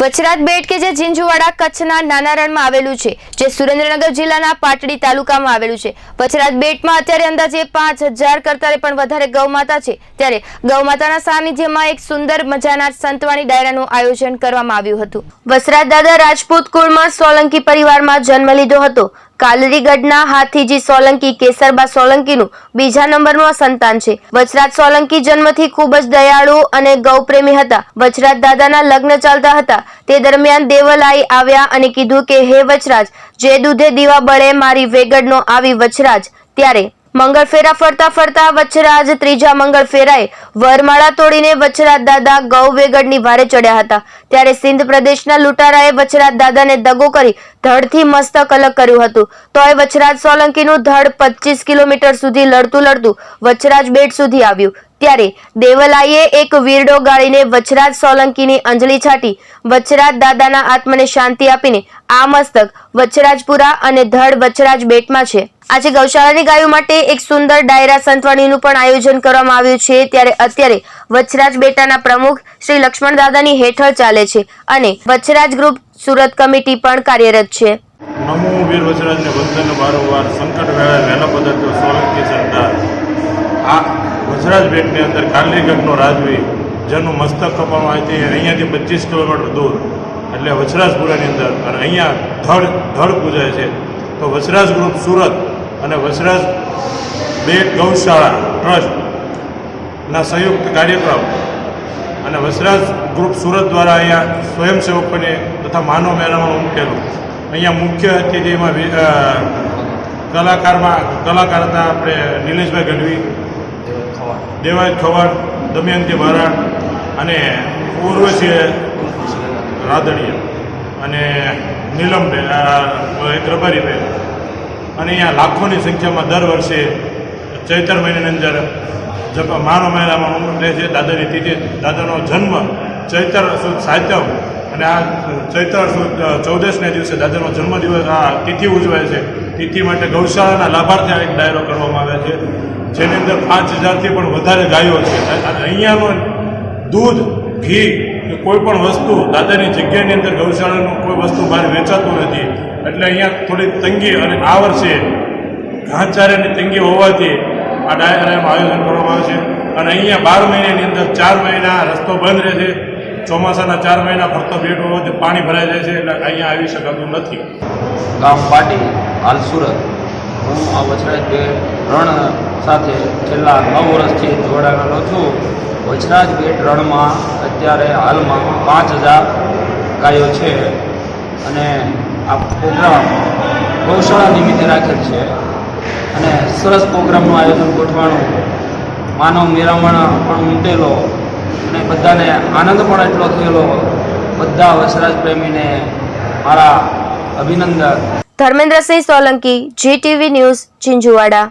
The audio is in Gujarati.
વચરાજ બેટ કે જે ઝીંઝુવાડા કચ્છના નાના રણમાં આવેલું છે, જે સુરેન્દ્રનગર જિલ્લાના પાટડી તાલુકામાં આવેલું છે. વચરાત બેટમાં અત્યારે અંદાજે પાંચ હજાર કરતાં પણ વધારે ગૌમાતા છે. ત્યારે ગૌમાતાના સાનિધ્યમાં એક સુંદર મજાના સંતવાણી ડાયરાનું આયોજન કરવામાં આવ્યું હતું. વસરાજ દાદા રાજપૂત કુળમાં સોલંકી પરિવારમાં જન્મ લીધો હતો. કાલરીગઢના હાથીજી સોલંકી, કેસરબા સોલંકીનું બીજા નંબરનું સંતાન છે. વચરાજ સોલંકી જન્મથી ખૂબ જ દયાળુ અને ગૌપ્રેમી હતા. વચરાજ દાદાના લગ્ન ચાલતા હતા. તે દરમિયાન દેવલાઈ આવ્યા અને કીધું કે, હે વચરાજ, જે દૂધે દીવા બળે મારી વેગડનો આવી વચરાજ, ત્યારે મંગળ ફેરા ફરતા ફરતા વચ્છરાજ ત્રીજા મંગળ ફેરાએ વરમાળા તોડીને વચ્છરાજ દાદા ગૌ વેગડની ભારે ચડ્યા હતા. ત્યારે સિંધ પ્રદેશના લૂંટારાએ વચ્છરાજ દાદાને દગો કરી ધડથી મસ્તક અલગ કર્યું હતું. તોય વચરાજ સોલંકીનું ધડ પચીસ કિલોમીટર સુધી લડતું લડતું વચ્છરાજ બેટ સુધી આવ્યું. ત્યારે દેવલાઈએ એક વીરડો ગાળીને વચરાજ સોલંકીની અંજલિ છાટી વચરાજ દાદાના આત્મને શાંતિ આપીને આ મસ્તક વચરાજપુરા અને ધડ વચરાજ બેટમાં છે. આજે ગૌશાળાની ગાયો માટે એક સુંદર ડાયરા સંતવાણીનું પણ આયોજન કરવામાં આવ્યું છે. ત્યારે અત્યારે વચરાજ બેટાના પ્રમુખ શ્રી લક્ષ્મણ દાદાની હેઠળ ચાલે છે અને વચરાજ ગ્રુપ સુરત કમિટી પણ કાર્યરત છે. નમો વીર વચરાજને વંદન, વારંવાર સંકટ વેળા વહેલા પદાર્થો સોલંકી વજરાજ બેટની અંદર કાલીગઢનો રાજવી, જેનું મસ્તક આવે છે અહીંયાથી પચીસ કિલોમીટર દૂર. એટલે વસરાજપુરાની અંદર, અને અહીંયા ધડ ધડ પૂજાય છે. તો વસરાજ ગ્રુપ સુરત અને વસરાજ બેટ ગૌશાળા ટ્રસ્ટના સંયુક્ત કાર્યક્રમ અને વસરાજ ગ્રુપ સુરત દ્વારા અહીંયા સ્વયંસેવકોને તથા માનવ મેળામાં મૂકેલું. અહીંયા મુખ્ય અતિથિમાં કલાકારમાં, કલાકાર હતા આપણે નિલેશભાઈ ગઢવી દેવાજ ખવાડ દમયંતી વરાડ અને ઉર્વશી રાદડિયા અને નીલમબેન એક રબારીબેન અને અહીંયા લાખોની સંખ્યામાં દર વર્ષે ચૈતર મહિનાની અંદર માનો મહિનામાં રહે છે, દાદાની તિથિ, દાદાનો જન્મ ચૈતર સુદ સાતમ અને આ ચૈતર સુદ ચૌદસને દિવસે દાદાનો જન્મદિવસ, આ તિથિ ઉજવાય છે. તિથિ માટે ગૌશાળાના લાભાર્થી આ એક ડાયરો કરવામાં આવે છે, જેની અંદર પાંચ હજારથી પણ વધારે ગાયો છે. અને અહીંયાનો દૂધ, ઘી કે કોઈ પણ વસ્તુ દાદાની જગ્યાની અંદર ગૌશાળાનું કોઈ વસ્તુ બહાર વેચાતું નથી. એટલે અહીંયા થોડી તંગી અને આ વર્ષે ઘાસચારાની તંગી હોવાથી આ ડાયરાનું આયોજન કરવામાં આવે છે. અને અહીંયા બાર મહિનાની અંદર ચાર મહિના રસ્તો બંધ રહે છે. ચોમાસાના ચાર મહિના ફરતો બેટ હોવાથી પાણી ભરાઈ જાય છે. એટલે અહીંયા આવી શકાતું નથી. ગામ પાટી. હાલ સુરત. હું આ વછરાજ બેટ રણ સાથે છેલ્લા નવ વર્ષથી જોડાયેલો છું. વછરાજ બેટ રણમાં અત્યારે હાલમાં પાંચ હજાર ગાયો છે અને આ પ્રોગ્રામ ગૌશાળા નિમિત્તે રાખેલ છે. અને સરસ પ્રોગ્રામનું આયોજન ગોઠવાનું માનવ મેરામણ પણ ઉમટેલો અને બધાને આનંદ પણ એટલો થયેલો. બધા વસરાજ પ્રેમીને મારા અભિનંદન. Dharmendrasinh Solanki GTV news Jhinjhuwada.